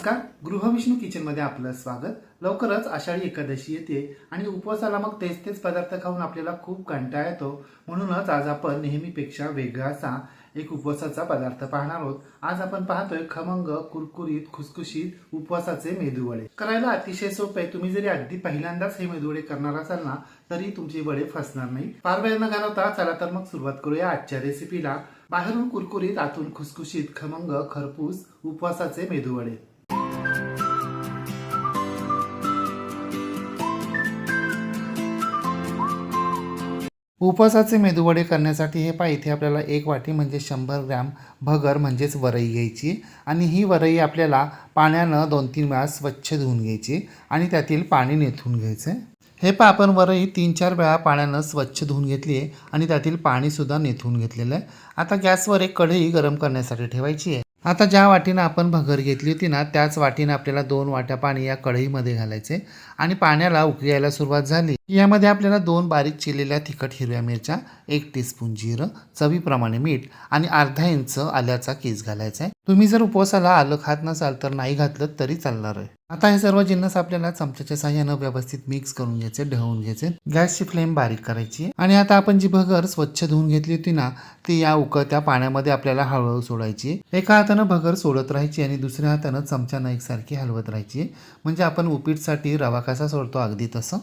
नमस्कार. गृहविष्णू किचनमध्ये आपलं स्वागत. लवकरच आषाढी एकादशी येते आणि उपवासाला मग तेच तेच पदार्थ खाऊन आपल्याला खूप कंटाळा येतो. म्हणूनच आज आपण नेहमीपेक्षा वेगळा असा एक उपवासाचा पदार्थ पाहणार आहोत. आज आपण पाहतोय खमंग कुरकुरीत खुसखुशीत उपवासाचे मेदूवडे. करायला अतिशय सोपे आहे. तुम्ही जरी अगदी पहिल्यांदाच हे मेदूवडे करणार असाल ना तरी तुमचे वडे फसणार नाही. फार वेळ न घालवता चला तर मग सुरुवात करूया आजच्या रेसिपीला बाहेरून कुरकुरीत आतून खुसखुशीत खमंग खरपूस उपवासाचे मेदूवडे. उपवासाचे मेदूवडे करण्यासाठी हे पहा इथे आपल्याला एक वाटी म्हणजे शंभर ग्रॅम भगर म्हणजेच वरई घ्यायची आणि ही वरई आपल्याला पाण्यानं दोन तीन वेळा स्वच्छ धुवून घ्यायची आणि त्यातील पाणी नेथून घ्यायचं. हे पहा आपण वरई तीन चार वेळा पाण्यानं स्वच्छ धुवून घेतली आहे आणि त्यातील पाणीसुद्धा नेथून घेतलेलं आहे. आता गॅसवर एक कढई गरम करण्यासाठी ठेवायची आहे. आता ज्या वाटीनं आपण भगर घेतली होती ना त्याच वाटीनं आपल्याला दोन वाट्या पाणी या कढईमध्ये घालायचे आणि पाण्याला उकळायला यायला सुरुवात झाली. यामध्ये आपल्याला दोन बारीक चिरलेल्या तिखट हिरव्या मिरच्या एक टीस्पून जिरं चवीप्रमाणे मीठ आणि अर्धा इंच आल्याचा केस घालायचा आहे. तुम्ही जर उपवासाला आलं खात नसाल तर नाही घातलं तरी चालणार आहे. आता हे सर्व जिन्नस आपल्याला चमच्याच्या साह्यानं व्यवस्थित मिक्स करून घ्यायचे ढवून घ्यायचे. गॅसची फ्लेम बारीक करायची. आणि आता आपण जी भगर स्वच्छ धुवून घेतली होती ना ती या उकळत्या पाण्यामध्ये आपल्याला हळूहळू सोडायची. एका हातानं भगर सोडत राहायची आणि दुसऱ्या हातानं चमच्यानं एकसारखी हलवत राहायची. म्हणजे आपण उपीटसाठी रवा कसा सोडतो अगदी तसं.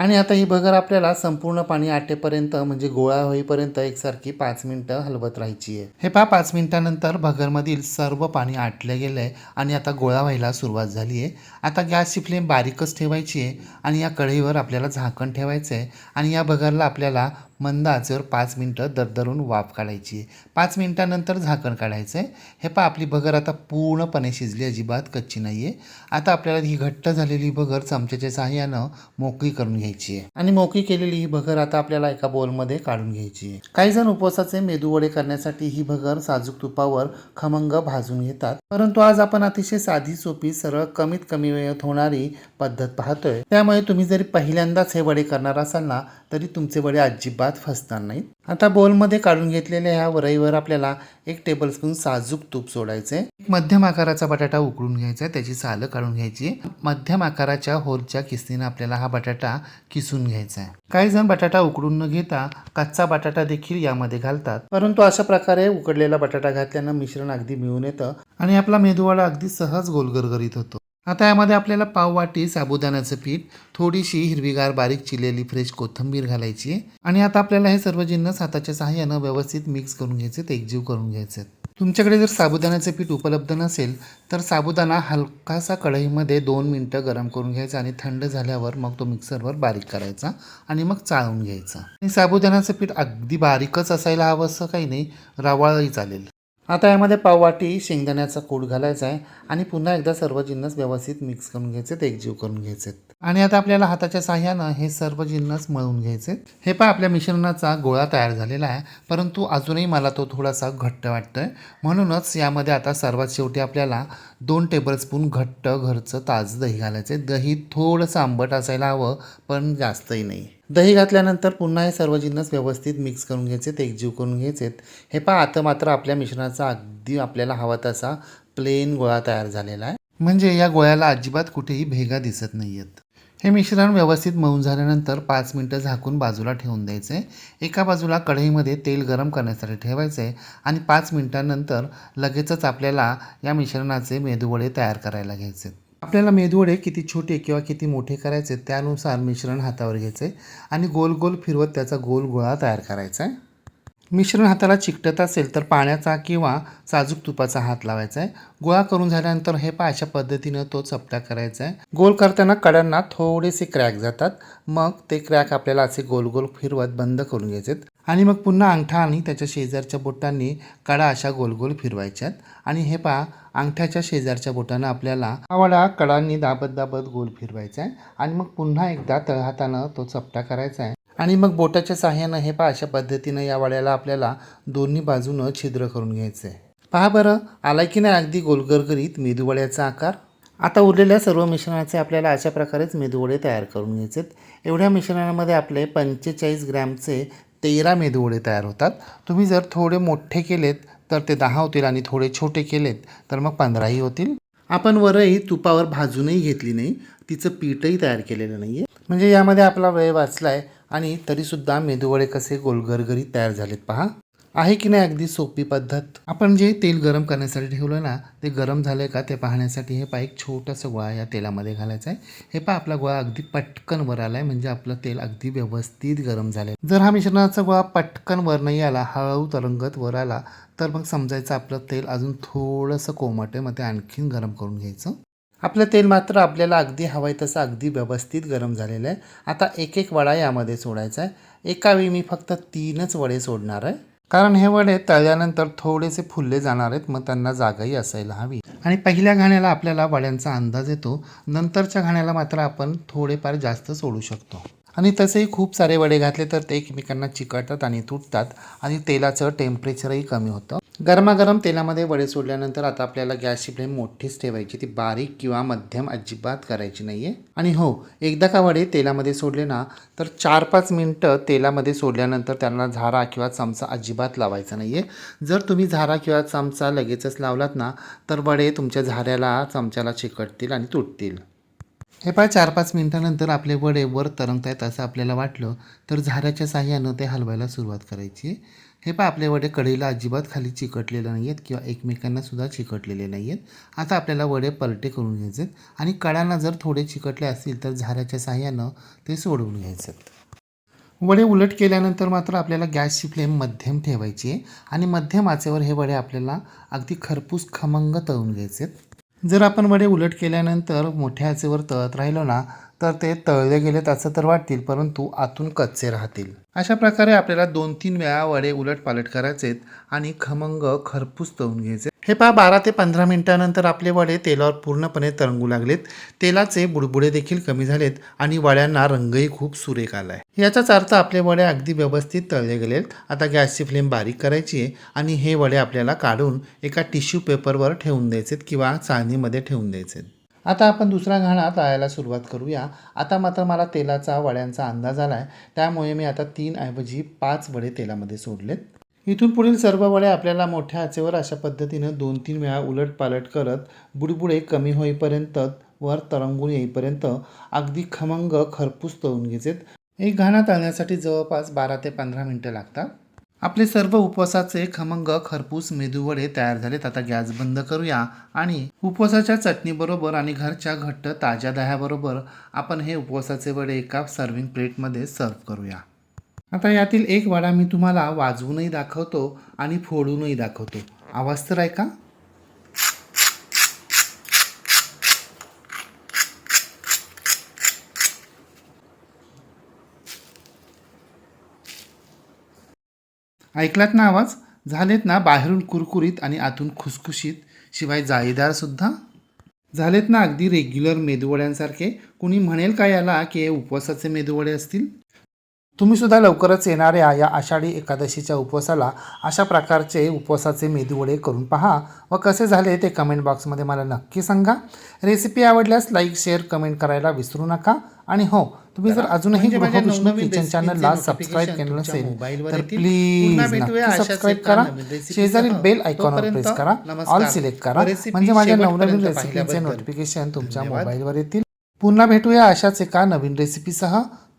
आणि आता ही भगर आपल्याला संपूर्ण पाणी आटेपर्यंत म्हणजे गोळा होईपर्यंत एकसारखी पाच मिनटं हलवत राहायची आहे. हे पहा पाच मिनटानंतर भगरमधील सर्व पाणी आटलं गेलं आहे आणि आता गोळा व्हायला सुरुवात झाली आहे. आता गॅसची फ्लेम बारीकच ठेवायची आहे आणि या कढईवर आपल्याला झाकण ठेवायचं आहे आणि या भगरला आपल्याला मंद आचेवर पाच मिनटं दरदरून वाफ काढायची. आहे पाच मिनटानंतर झाकण काढायचं आहे हे पहा आपली भगर आता पूर्णपणे शिजली अजिबात कच्ची नाही आहे आता आपल्याला ही घट्ट झालेली भगर चमच्याच्या सहाय्यानं मोकळी करून घ्यायची आहे. आणि मोकळी केलेली ही भगर आता आपल्याला एका बोलमध्ये काढून घ्यायची आहे. काही जण उपवासाचे मेदूवडे करण्यासाठी ही भगर साजूक तुपावर खमंग भाजून घेतात. परंतु आज आपण अतिशय साधी सोपी सरळ कमीत कमी वेळेत होणारी पद्धत पाहतोय. त्यामुळे तुम्ही जरी पहिल्यांदाच हे वडे करणार असाल ना तरी तुमचे वडे अजिबात फसणार नाहीत. आता बोलमध्ये काढून घेतलेल्या ह्या वरईवर आपल्याला एक टेबलस्पून साजूक तूप सोडायचं आहे मध्यम आकाराचा बटाटा उकळून घ्यायचा आहे त्याची सालं काढून घ्यायची. मध्यम आकाराच्या होलच्या किसनीनं आपल्याला हा बटाटा किसून घ्यायचा आहे. काही जण बटाटा उकडून न घेता कच्चा बटाटा देखील यामध्ये घालतात. परंतु अशा प्रकारे उकडलेला बटाटा घातल्यानं मिश्रण अगदी मिळून येतं आणि आपला मेदूवाडा अगदी सहज गोलगरगरीत होतो. आता यामध्ये आपल्याला पाव वाटी साबुदाण्याचं पीठ थोडीशी हिरवीगार बारीक चिरलेली फ्रेश कोथिंबीर घालायची आहे. आणि आता आपल्याला हे सर्व जिन्नस हाताच्या सहाय्यानं व्यवस्थित मिक्स करून घ्यायचे एकजीव करून घ्यायचे तुमच्याकडे जर साबुदाण्याचं पीठ उपलब्ध नसेल तर साबुदाणा हलकासा कढईमध्ये दोन मिनटं गरम करून घ्यायचा आणि थंड झाल्यावर मग तो मिक्सरवर बारीक करायचा आणि मग चाळून घ्यायचा. आणि साबुदाण्याचं पीठ अगदी बारीकच असायला हवं असं काही नाही रवाळही चालेल. आता यामध्ये पाववाटी शेंगदाण्याचा कूट घालायचा आहे आणि पुन्हा एकदा सर्व जिन्नस व्यवस्थित मिक्स करून घ्यायचे एकजीव करून घ्यायचे. आणि आता आपल्याला हाताच्या साह्यानं हे सर्व जिन्नस मळून घ्यायचे. हे पहा आपल्या मिश्रणाचा गोळा तयार झालेला आहे. परंतु अजूनही मला तो थोडासा घट्ट वाटतोय. म्हणूनच यामध्ये आता सर्वात शेवटी आपल्याला दोन टेबलस्पून घट्ट घरचं ताज दही घालायचं आहे दही थोडंसं आंबट असायला हवं पण जास्तही नाही. दही घातल्यानंतर पुन्हा हे सर्व जिन्नस व्यवस्थित मिक्स करून घ्यायचे एकजीव करून घ्यायचेत हे पहा आता मात्र आपल्या मिश्रणाचा अगदी आपल्याला हवा तसा प्लेन गोळा तयार झालेला आहे. म्हणजे या गोळ्याला अजिबात कुठेही भेगा दिसत नाही आहेत हे मिश्रण व्यवस्थित मऊन झाल्यानंतर पाच मिनटं झाकून बाजूला ठेवून द्यायचे. एका बाजूला कढईमध्ये तेल गरम करण्यासाठी ठेवायचं आहे आणि पाच मिनटानंतर लगेचच आपल्याला या मिश्रणाचे मेदूवडे तयार करायला घ्यायचे. आपल्याला मेदूवडे किती छोटे किंवा किती मोठे करायचे त्यानुसार मिश्रण हातावर घ्यायचे आणि गोल गोल फिरवत त्याचा गोल गोळा तयार करायचा. आहे मिश्रण हाताला चिकटत असेल तर पाण्याचा किंवा साजूक तुपाचा हात लावायचा आहे. गोळा करून झाल्यानंतर हे पा अशा पद्धतीनं तो चपटा करायचा आहे. गोल करताना कड्यांना थोडेसे क्रॅक जातात. मग ते क्रॅक आपल्याला असे गोल गोल फिरवत बंद करून घ्यायचे आणि मग पुन्हा अंगठा आणि त्याच्या शेजारच्या बोटांनी कडा अशा गोल गोल फिरवायच्यात. आणि हे पहा अंगठ्याच्या शेजारच्या बोटानं आपल्याला आवडा कडांनी दाबत दाबत गोल फिरवायचा आहे. आणि मग पुन्हा एकदा तळहातानं तो चपटा करायचा आहे. आणि मग बोटाच्या साह्यानं हे पहा अशा पद्धतीनं या वड्याला आपल्याला दोन्ही बाजूनं छिद्र करून घ्यायचं आहे पहा बरं आला की नाही अगदी गोलगरगरीत मेदूवड्याचा आकार? आता उरलेल्या सर्व मिश्रणाचे आपल्याला अशा प्रकारेच मेदूवडे तयार करून घ्यायचे आहेत एवढ्या मिश्रणामध्ये आपले पंचेचाळीस ग्रॅमचे तेरा मेदूवडे तयार होतात. तुम्ही जर थोडे मोठे केलेत तर ते दहा होतील आणि थोडे छोटे केलेत तर मग पंधराही होतील. आपण वरही तुपावर भाजूनही घेतली नाही. तिचं पीठही तयार केलेलं नाही आहे म्हणजे यामध्ये आपला वेळ वाचला आहे आणि तरीसुद्धा मेदूवडे कसे गोलगरगरी तयार झालेत पहा. आहे की नाही अगदी सोपी पद्धत? आपण जे तेल गरम करण्यासाठी ठेवलं ना ते गरम झालं का ते पाहण्यासाठी हे पहा एक छोटंसं गोळा या तेलामध्ये घालायचं आहे हे पहा आपला गोळा अगदी पटकन वर आला आहे म्हणजे आपलं तेल अगदी व्यवस्थित गरम झालं आहे जर हा मिश्रणाचा गोळा पटकन वर नाही आला हळू तरंगत वर आला तर मग समजायचं आपलं तेल अजून थोडंसं कोमट आहे मग ते आणखीन गरम करून घ्यायचं. आपलं तेल मात्र आपल्याला अगदी हवं आहे तसं अगदी व्यवस्थित गरम झालेलं आहे. आता एक एक वडा यामध्ये सोडायचा आहे. एकावेळी मी फक्त तीनच वडे सोडणार आहे. कारण हे वडे तळल्यानंतर थोडेसे फुलले जाणार आहेत मग त्यांना जागाही असायला हवी. आणि पहिल्या घाण्याला आपल्याला वड्यांचा अंदाज येतो. नंतरच्या घाण्याला मात्र आपण थोडेफार जास्त सोडू शकतो. आणि तसेही खूप सारे वडे घातले तर ते एकमेकांना चिकटतात आणि तुटतात. आणि तेलाचं टेम्परेचरही कमी होतं. गरमागरम तेलामध्ये वडे सोडल्यानंतर आता आपल्याला गॅसची फ्लेम मोठीच ठेवायची. ती बारीक किंवा मध्यम अजिबात करायची नाही आहे आणि हो एकदा का वडे तेलामध्ये सोडले ना तर चार पाच मिनटं तेलामध्ये सोडल्यानंतर त्यांना झारा किंवा चमचा अजिबात लावायचा नाही आहे जर तुम्ही झारा किंवा चमचा लगेचच लावलात ना तर वडे तुमच्या झाऱ्याला चमच्याला चिकटतील आणि तुटतील. हे पाय चार पाच मिनटानंतर आपले वडे वर तरंगत आहेत असं आपल्याला वाटलं तर झाऱ्याच्या साह्यानं ते हलवायला सुरुवात करायची. आहे हे पहा आपले वडे कढईला अजिबात खाली चिकटलेले नाही आहेत किंवा एकमेकांना सुद्धा चिकटलेले नाही आहेत आता आपल्याला वडे पलटे करून घ्यायचे आहेत आणि कडांना जर थोडे चिकटले असतील तर झाऱ्याच्या साह्यानं ते सोडवून घ्यायचे आहेत वडे उलट केल्यानंतर मात्र आपल्याला गॅसची फ्लेम मध्यम ठेवायची आहे आणि मध्यम आचेवर हे वडे आपल्याला अगदी खरपूस खमंग तळून घ्यायचे आहेत जर आपण वडे उलट केल्यानंतर मोठ्या आचेवर तळत राहिलो ना तर ते तळले गेलेत असं तर वाटतील परंतु आतून कच्चे राहतील. अशा प्रकारे आपल्याला दोन तीन वेळा वडे उलट पालट करायचेत आणि खमंग खरपूस तळून घ्यायचे. हे पहा बारा ते पंधरा मिनिटानंतर आपले वडे तेलावर पूर्णपणे तरंगू लागलेत. तेलाचे बुडबुडे देखील कमी झालेत आणि वड्यांना रंगही खूप सुरेख आला आहे याचाच अर्थ आपले वडे अगदी व्यवस्थित तळले गेलेत. आता गॅसची फ्लेम बारीक करायची आहे आणि हे वडे आपल्याला काढून एका टिश्यू पेपरवर ठेवून द्यायचेत किंवा चाळणीमध्ये ठेवून द्यायचेत. आता आपण दुसरा घाणा तळायला सुरुवात करूया. आता मात्र मला तेलाचा वड्यांचा अंदाज आला आहे त्यामुळे मी आता तीनऐवजी पाच वडे तेलामध्ये सोडलेत. इथून पुढील सर्व वडे आपल्याला मोठ्या आचेवर अशा पद्धतीनं दोन तीन वेळा उलट पालट करत बुडबुडे कमी होईपर्यंत वर तरंगून येईपर्यंत अगदी खमंग खरपूस तळून घेजेत एक घाणा तळण्यासाठी जवळपास बारा ते पंधरा मिनटं लागतात. आपले सर्व उपवासाचे खमंग खरपूस मेदूवडे तयार झालेत. आता गॅस बंद करूया आणि उपवासाच्या चटणीबरोबर आणि घरच्या घट्ट ताज्या दह्याबरोबर आपण हे उपवासाचे वडे एका सर्विंग प्लेटमध्ये सर्व करूया. आता यातील एक वडा मी तुम्हाला वाजवूनही दाखवतो आणि फोडूनही दाखवतो. आवाज तर ऐका. ऐकलात ना आवाज? झालेत ना बाहेरून कुरकुरीत आणि आतून खुसखुशीत शिवाय जाळीदारसुद्धा झालेत ना अगदी रेग्युलर मेदूवड्यांसारखे? कुणी म्हणेल का याला की हे उपवासाचे मेदूवडे असतील? तुम्ही सुद्धा लवकरच येणाऱ्या या आषाढी एकादशीच्या उपवासाला अशा प्रकारचे उपवासाचे मेदूवडे करून पहा व कसे झाले ते कमेंट बॉक्समध्ये मला नक्की सांगा रेसिपी आवडल्यास लाईक शेअर कमेंट करायला विसरू नका आणि हो तुम्ही जर अजूनही म्हणजे नवनवीन किचन चॅनलला सबस्क्राईब केलं नसेल तर. प्लीज सबस्क्राईब करा. शेजारील बेल आयकॉनवर प्रेस करा. ऑल सिलेक्ट करा म्हणजे माझ्या नवनवीन रेसिपीचे नोटिफिकेशन तुमच्या. मोबाईलवर येतील पुन्हा भेटूया अशाच एका नवीन रेसिपीसह